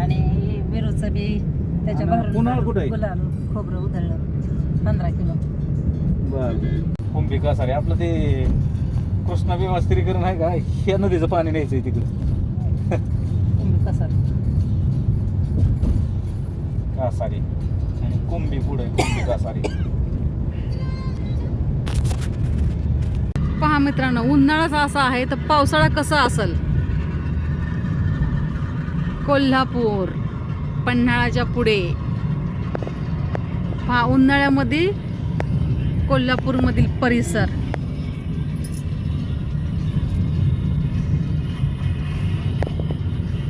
आणि बिरूचं बी त्याच्या आहे? गुलाल खोबरं उधळलं. पंधरा किलो. बर. कुंभी कासारे आपलं ते कृष्णा भीमा स्त्रीकरण आहे का? ह्या नदीचं पाणी न्यायचंय तिकडे. कुंभी कसा कासारी आणि कुंभी पुढे कुंभी कासारी पहा मित्रांनो उन्हाळाच असा आहे तर पावसाळा कसा असेल? कोल्हापूर पन्हाळाच्या पुढे. पहा उन्हाळ्यामध्ये कोल्हापूरमधील परिसर.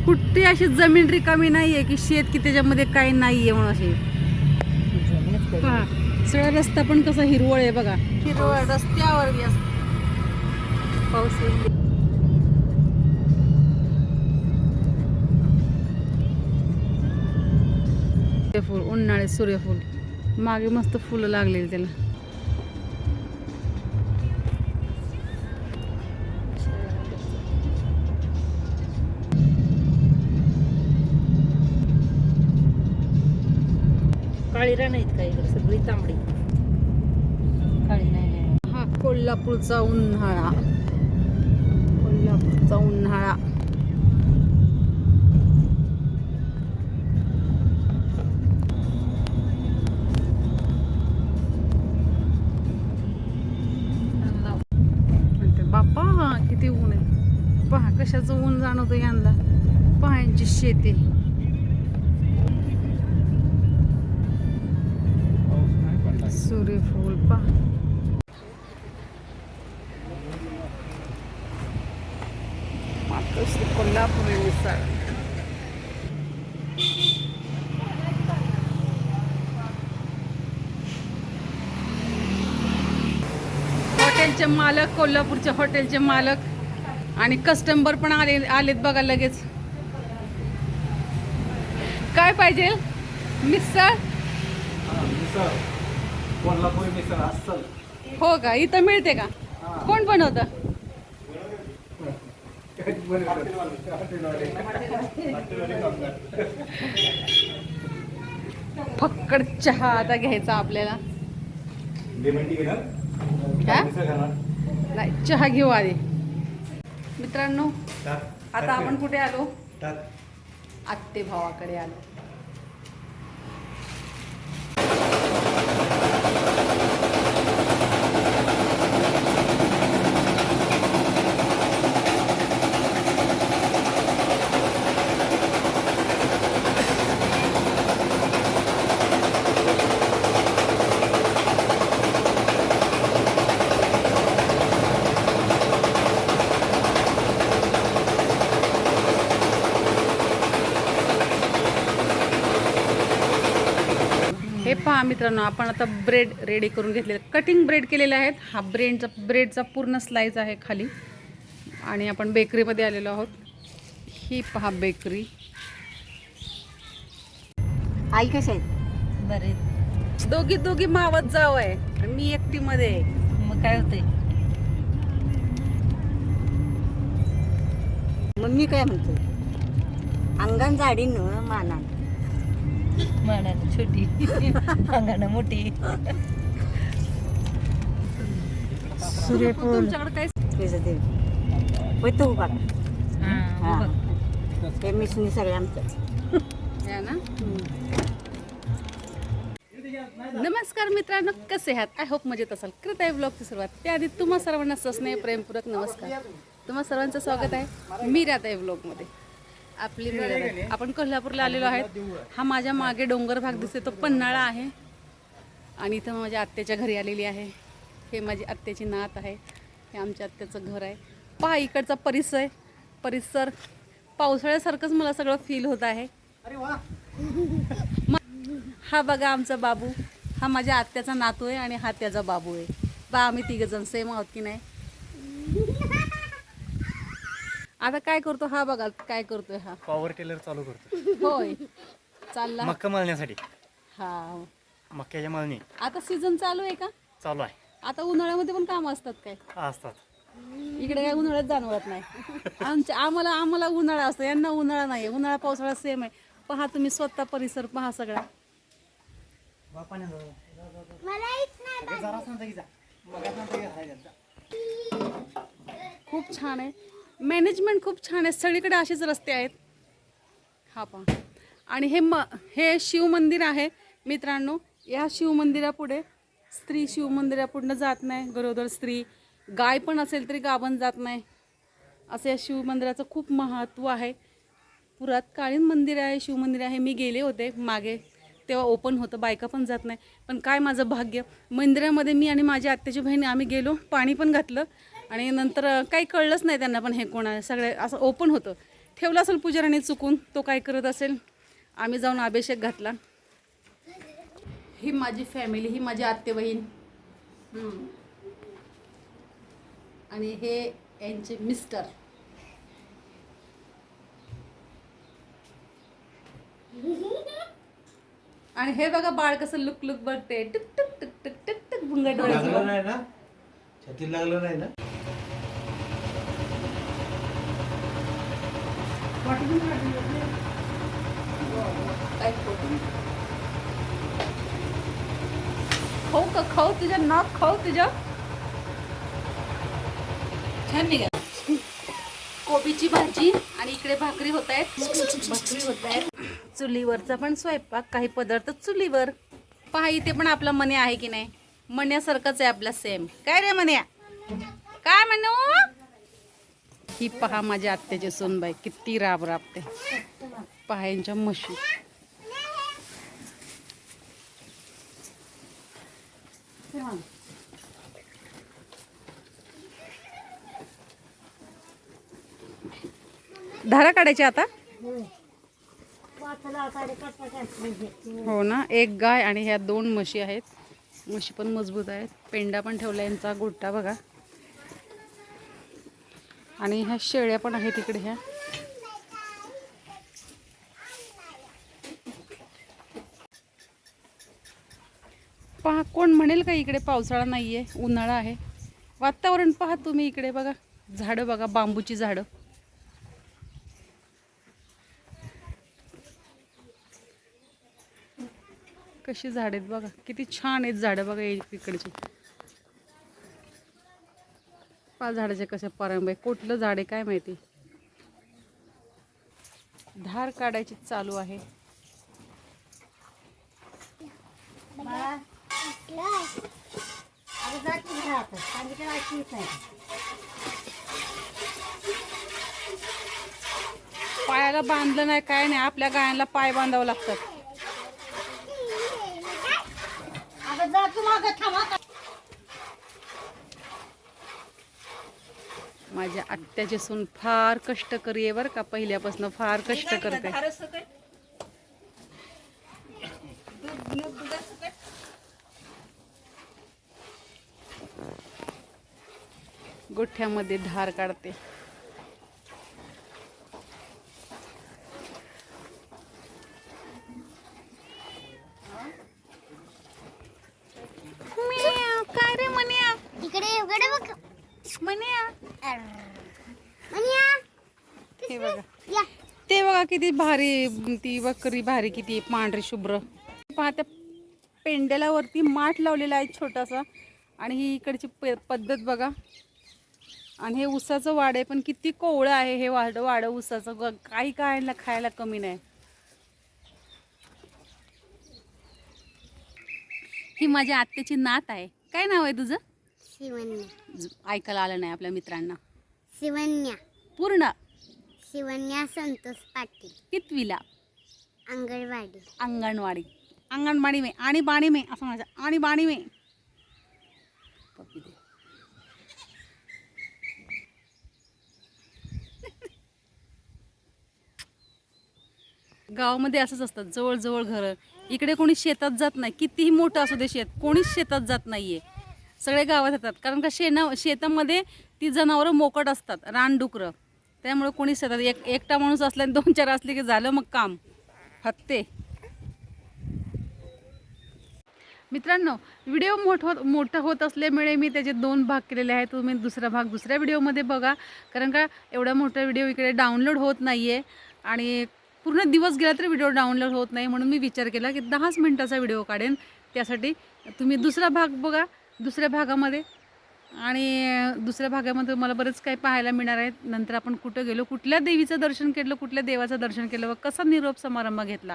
कुठे अशी जमीन रिकामी नाहीये की शेत की त्याच्यामध्ये काही नाहीये म्हणून अशी. पहा सगळा रस्ता पण कसा हिरवळ आहे बघा. हिरवळ रस्त्यावर असं. पाऊस येईल. सूर्यफूल उन्हाळे सूर्यफूल मागे मस्त फुलं लागलेली त्याला. काळी रान आहेत का इकडे? सगळी तांबडी. काळी नाही. हा कोल्हापूरचा उन्हाळा. कोल्हापूरचा उन्हाळा. पहा कशाचं ऊन जाणवतं यांना. पहायची शेती. सूर्यफूल पहा. मातोश्री कोल्हापुरी मिसळ. हॉटेलचे मालक कोल्हापूरचे हॉटेलचे मालक. आणि कस्टमर पण आले आलेत बघा लगेच. काय पाहिजे? मिसळ? हा, हो का? इथं मिळते का? कोण बनवतं? फक्कड चहा आता घ्यायचा आपल्याला. काय? नाही चहा घेऊ आधी. मित्रांनो आता आपण कुठे आलो? आत्ते भावाकडे आलो हे पहा मित्रांनो आपण आता ब्रेड रेडी करून घेतले कटिंग ब्रेड केलेले आहेत. हा ब्रेडचा ब्रेडचा पूर्ण स्लाइस आहे खाली. आणि आपण बेकरीमध्ये आलेलो आहोत. ही पहा बेकरी आई कशा आहेत? बरे दोघी दोघी मावत जाव आहे. आणि मी एकटीमध्ये आहे. मग काय होतंय? मग मी काय म्हणतो अंगण जाडी न मानान. मानानं छोटी. अंगानं मोठी. सूर्यफूल तुमच्याकडे काय? त्याचं ते होय तो उभा. हा, हा. बघ. हे. मिसनी सगळे आमचं. ना? नमस्कार मित्रांनो कसे आहात? आय होप मजेत असाल. करत आहे ब्लॉगची सुरुवात त्याआधी तुम्हा सर्वांना सस्नेह प्रेमपूर्वक नमस्कार. तुम्हा सर्वांचं स्वागत आहे मी राहत आहे ब्लॉगमध्ये आपली मी राहत आहे. आपण कोल्हापूरला आलेलो आहेत. हा माझ्या मागे डोंगर भाग दिसते तो पन्हाळा आहे. आणि इथं माझ्या आत्याच्या घरी आलेली आहे. हे माझी आत्याची नात आहे. हे आमच्या आत्याचं घर आहे. पहा इकडचा परिसर. परिसर पावसाळ्यासारखंच मला सगळं फील होत आहे. हा बघा आमचा बाबू. हा माझ्या आत्याचा नातू आहे आणि हा त्याचा बाबू आहे. बा आम्ही तिघ जण सेम आहोत की नाही? आता काय करतो हा बघा काय करतोय हा. पॉवर टेलर चालू करतो. होय. चालला. मक्का मळण्यासाठी. हा मक्याच्या मळणी. आता सीझन चालू आहे का? चालू आहे. आता उन्हाळ्यामध्ये पण काम असतात काय? असतात. इकडे काय उन्हाळ्यात जाणवत नाही. आमच्या आम्हाला आम्हाला उन्हाळा असतो. यांना उन्हाळा नाही उन्हाळा पावसाळा सेम आहे. पहा तुम्ही स्वतः परिसर पहा सगळा. खूप छान आहे. मॅनेजमेंट खूप छान आहे. सगळीकडे असेच रस्ते आहेत. हा पहा. आणि हे म हे शिवमंदिर आहे मित्रांनो. या शिवमंदिरापुढे स्त्री शिवमंदिरापुढनं जात नाही गरोदर स्त्री. गाय पण असेल तरी गाभण जात नाही. असं या शिवमंदिराचं खूप महत्त्व आहे. पुरातकालीन मंदिर आहे शिवमंदिर आहे. मी गेले होते मागे. तेव्हा ओपन होतं बायका पण जात नाही. पण काय माझं भाग्य? मंदिरामध्ये मी आणि माझी आत्याची बहिणी आम्ही गेलो पाणी पण घातलं. आणि नंतर काही कळलंच नाही त्यांना पण हे कोण आहे सगळे असं ओपन होतं ठेवलं असेल पुजाराने चुकून तो काय करत असेल आम्ही जाऊन अभिषेक घातला ही माझी फॅमिली ही माझी आत्ते बहीण आणि हे यांचे मिस्टर आणि हे बघा बाळ कसं लुक लुक बघते टुक टुक टुक टुक टुक टुक भुंगा डोळ्याचं लागलं नाही ना छातीला लागलं नाही ना काय खोटं. खाऊ का? खाऊ तुझ्या नाक खाऊ तुझ्या. छान निघा कोबीची भाजी आणि इकडे भाकरी होत आहेत. भाकरी होत आहेत. चुलीवरचा पण स्वयंपाक काही पदार्थ चुलीवर. पहा इथे पण आपला मन्या आहे की नाही? मण्यासारखाच आहे आपला सेम काय रे मन्या काय म्हणू ही पहा माझ्या आत्याची सोनबाई किती राब राबते. पहा यांच्या म्हशी. धारा काढायची आता? हो ना एक गाय आणि ह्या दोन म्हशी आहेत. म्हशी पण मजबूत आहेत. पेंडा पण ठेवला यांचा गोटा बघा. आणि ह्या शेळ्या पण आहेत तिकडे ह्या. पहा कोण म्हणेल का इकडे पावसाळा नाही आहे उन्हाळा आहे? वातावरण पहा तुम्ही इकडे बघा. झाडं बघा बांबूची झाडं. कशी झाड आहेत बघा. किती छान आहेत झाडं बघा इकडची. पाच झाडाचे कसे परंब? आहे कुठलं झाड आहे काय माहिती? धार काढायची चालू आहे. पायाला बांधलं नाही काय नाही. आपल्या गायांना पाय बांधावं लागतात. माझ्या आत्याची सून फार कष्टकरी आहे बरं का पहिल्यापासून फार कष्ट करते. गोठ्यामध्ये धार काढते म्याव, काय रे मन्या इकडे इकडे बघ हे बघा. ते बघा किती भारी ती बकरी भारी किती पांढरी शुभ्र. पहा त्या पेंड्याला वरती माठ लावलेला आहे छोटासा. आणि ही इकडची प पद्धत बघा. आणि हे उसाचं वाड आहे पण किती कोवळं आहे हे वाड वाडं उसाचं. काही काय खायला कमी नाही. ही माझ्या आत्याची नात आहे. काय नाव आहे तुझं? शिवन्या ऐकायला आलं नाही आपल्या मित्रांना. शिवन्या पूर्ण. शिवन्या संतोष पाटील. कितवीला? अंगणवाडी. अंगणवाडी. अंगणवाडी में. आणि बाणी में. असं म्हणायचं. आणि बाणी में. पप्पी दे. गावामध्ये असंच असतात जवळजवळ घरं. इकडे कोणी शेतात जात नाही. कितीही मोठं असू दे शेत. कोणीच शेतात जात नाहीये. सगळे गावात येतात. कारण का शेणा शेतामध्ये ती जनावरं मोकट असतात रानडुकरं त्यामुळे कोणी शेतात एक एकटा माणूस असला आणि दोन चार असले की झालं मग काम. हत्ते मित्रांनो व्हिडिओ मोठ होत मोठं होत असल्यामुळे मी त्याचे दोन भाग केलेले आहेत. तुम्ही दुसरा भाग दुसऱ्या व्हिडिओमध्ये बघा. कारण का एवढा मोठा व्हिडिओ इकडे डाउनलोड होत नाही आहे आणि पूर्ण दिवस गेला तरी व्हिडिओ डाउनलोड होत नाही. म्हणून मी विचार केला की दहाच मिनटाचा व्हिडिओ काढेन. त्यासाठी तुम्ही दुसरा भाग बघा. दुसऱ्या भागामध्ये. आणि दुसऱ्या भागामध्ये मला बरंच काही पाहायला मिळणार आहे नंतर आपण कुठं गेलो कुठल्या देवीचं दर्शन केलं कुठल्या देवाचं दर्शन केलं व कसा निरोप समारंभ घेतला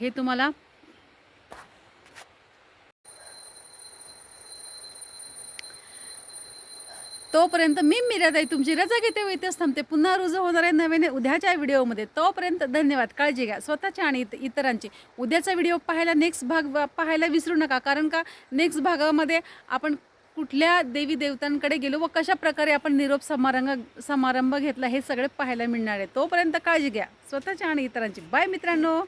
हे तुम्हाला तोपर्यंत मी मिराताई तुमची रजा घेते इथेच थांबते. पुन्हा रुजू होणार आहे नवीन उद्याच्या व्हिडिओमध्ये. तोपर्यंत धन्यवाद. काळजी घ्या. स्वतःच्या आणि इत- इतरांची. उद्याचा व्हिडिओ पाहायला नेक्स्ट भाग पाहायला विसरू नका. कारण का? नेक्स्ट भागामध्ये आपण कुठल्या देवी देवतांकडे गेलो व कशा प्रकारे आपण निरोप समारंभ समारंभ घेतला हे सगळे पाहायला मिळणार आहे. तोपर्यंत काळजी घ्या. स्वतःच्या आणि इतरांची. बाय मित्रांनो.